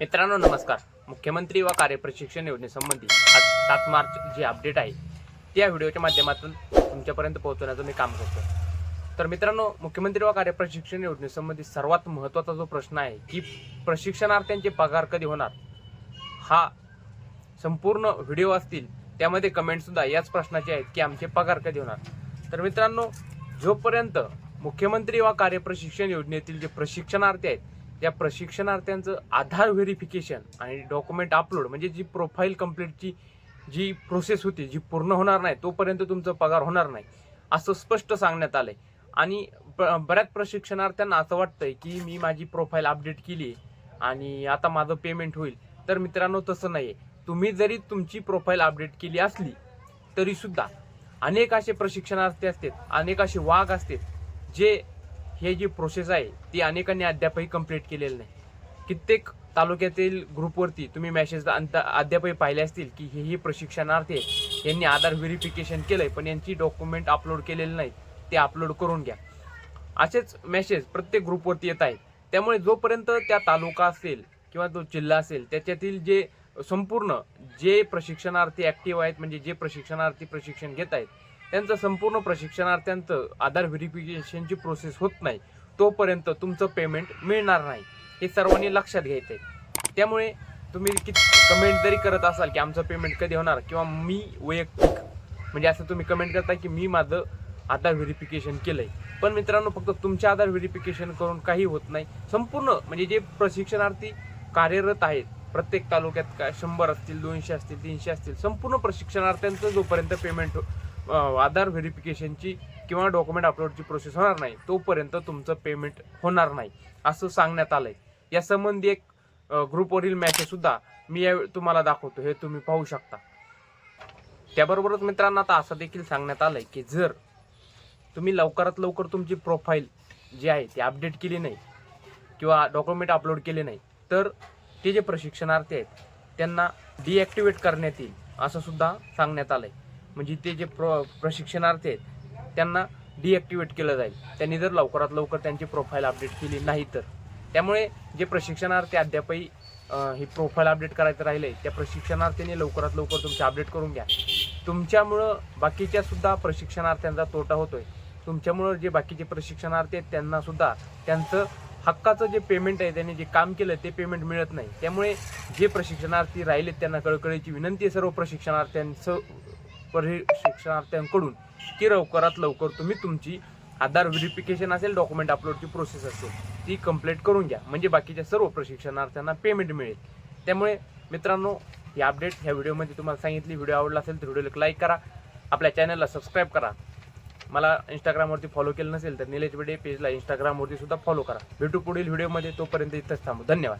मित्रांनो नमस्कार. मुख्यमंत्री व कार्यप्रशिक्षण योजनेसंबंधी आज सात मार्च जे अपडेट आहे त्या व्हिडिओच्या माध्यमातून तुमच्यापर्यंत पोहोचवण्याचं मी काम करतो. तर मित्रांनो मुख्यमंत्री व कार्यप्रशिक्षण योजनेसंबंधी सर्वात महत्त्वाचा जो प्रश्न आहे की प्रशिक्षणार्थ्यांचे पगार कधी होणार? हा संपूर्ण व्हिडिओ असतील त्यामध्ये कमेंटसुद्धा याच प्रश्नाचे आहेत की आमचे पगार कधी होणार? तर मित्रांनो जोपर्यंत मुख्यमंत्री व कार्यप्रशिक्षण योजनेतील जे प्रशिक्षणार्थी आहेत त्या प्रशिक्षणार्थ्यांचं आधार व्हेरिफिकेशन आणि डॉक्युमेंट अपलोड म्हणजे जी प्रोफाईल कम्प्लीटची जी प्रोसेस होती जी पूर्ण होणार नाही तोपर्यंत तुमचा पगार होणार नाही असं स्पष्ट सांगण्यात आलं आहे आणि बऱ्याच प्रशिक्षणार्थ्यांना असं वाटतंय की मी माझी प्रोफाईल अपडेट केली आणि आता माझं पेमेंट होईल. तर मित्रांनो तसं नाही आहे तुम्ही जरी तुमची प्रोफाईल अपडेट केली असली तरीसुद्धा अनेक असे प्रशिक्षणार्थी असतात अनेक असे वाघ असतात जे हे जी प्रोसेस आहे ती अनेकांनी अद्यापही कंप्लीट केलेली नाही. कित्येक तालुक्यातील ग्रुपवरती तुम्ही मेसेज अद्यापही पाहिले असतील की हे ही प्रशिक्षणार्थी यांनी आधार व्हेरिफिकेशन केलंय पण यांची डॉक्युमेंट अपलोड केलेले नाही ते अपलोड करून घ्या. असेच मेसेज प्रत्येक ग्रुपवरती येत आहेत. त्यामुळे जोपर्यंत त्या तालुका असेल किंवा तो जिल्हा असेल त्याच्यातील जे संपूर्ण जे प्रशिक्षणार्थी ॲक्टिव्ह आहेत म्हणजे जे प्रशिक्षणार्थी प्रशिक्षण घेत आहेत त्यांचं संपूर्ण प्रशिक्षणार्थ्यांचं आधार व्हेरिफिकेशनची प्रोसेस होत नाही. तोपर्यंत तुमचं पेमेंट मिळणार नाही. हे सर्वांनी लक्षात घ्यायचं आहे त्यामुळे तुम्ही किती कमेंट जरी करत असाल की आमचं पेमेंट कधी होणार किंवा मी वैयक्तिक म्हणजे असं तुम्ही कमेंट करता की मी माझं आधार व्हेरिफिकेशन केलं आहे पण मित्रांनो फक्त तुमच्या आधार व्हेरिफिकेशन करून काही होत नाही. संपूर्ण म्हणजे जे प्रशिक्षणार्थी कार्यरत आहेत प्रत्येक तालुक्यात काय शंभर असतील दोनशे असतील तीनशे असतील संपूर्ण प्रशिक्षणार्थ्यांचं जोपर्यंत पेमेंट आधार व्हेरिफिकेशनची किंवा डॉक्युमेंट अपलोडची प्रोसेस होणार नाही तोपर्यंत तुमचं पेमेंट होणार नाही असं सांगण्यात आलंय. या संबंधी एक ग्रुपवरील मॅसेज सुद्धा मी या तुम्हाला दाखवतो हे तुम्ही पाहू शकता. त्याबरोबरच मित्रांनो आता असं देखील सांगण्यात आलंय की जर तुम्ही लवकरात लवकर तुमची प्रोफाईल जी आहे ती अपडेट केली नाही किंवा डॉक्युमेंट अपलोड केले नाही तर ते जे प्रशिक्षणार्थी आहेत त्यांना डिॲक्टिवेट करण्यात येईल असं सुद्धा सांगण्यात आलंय. म्हणजे ते जे प्र प्रशिक्षणार्थी आहेत त्यांना डिॲक्टिवेट केलं जाईल. त्यांनी जर लवकरात लवकर त्यांची प्रोफाईल अपडेट केली नाही तर. त्यामुळे जे प्रशिक्षणार्थी अद्यापही ही प्रोफाईल अपडेट करायचं राहिले त्या प्रशिक्षणार्थीने लवकरात लवकर तुमचे अपडेट करून घ्या. तुमच्यामुळं बाकीच्या सुद्धा प्रशिक्षणार्थ्यांचा तोटा होतोय. तुमच्यामुळं जे बाकीचे प्रशिक्षणार्थी आहेत त्यांना सुद्धा त्यांचं हक्काचं जे पेमेंट आहे त्यांनी जे काम केलं ते पेमेंट मिळत नाही. त्यामुळे जे प्रशिक्षणार्थी राहिलेत त्यांना कळकळीची विनंती आहे सर्व प्रशिक्षणार्थ्यांचं प्रशिक्षणार्थ्यांकडून की लवकरात लवकर तुम्ही तुमची आधार व्हेरिफिकेशन असेल डॉक्युमेंट अपलोडची प्रोसेस असेल ती कंप्लीट करून घ्या. म्हणजे बाकीच्या सर्व प्रशिक्षणार्थ्यांना पेमेंट मिळेल. त्यामुळे मित्रांनो ही अपडेट ह्या व्हिडिओमध्ये तुम्हाला सांगितली. व्हिडिओ आवडला असेल तर व्हिडिओला लाईक करा. आपल्या चॅनलला सबस्क्राईब करा. मला इंस्टाग्रामवरती फॉलो केलं नसेल तर निलेश बेडे पेजला इंस्टाग्रामवरती सुद्धा फॉलो करा. भेटू पुढील व्हिडिओमध्ये. तोपर्यंत इथंच थांबू. धन्यवाद.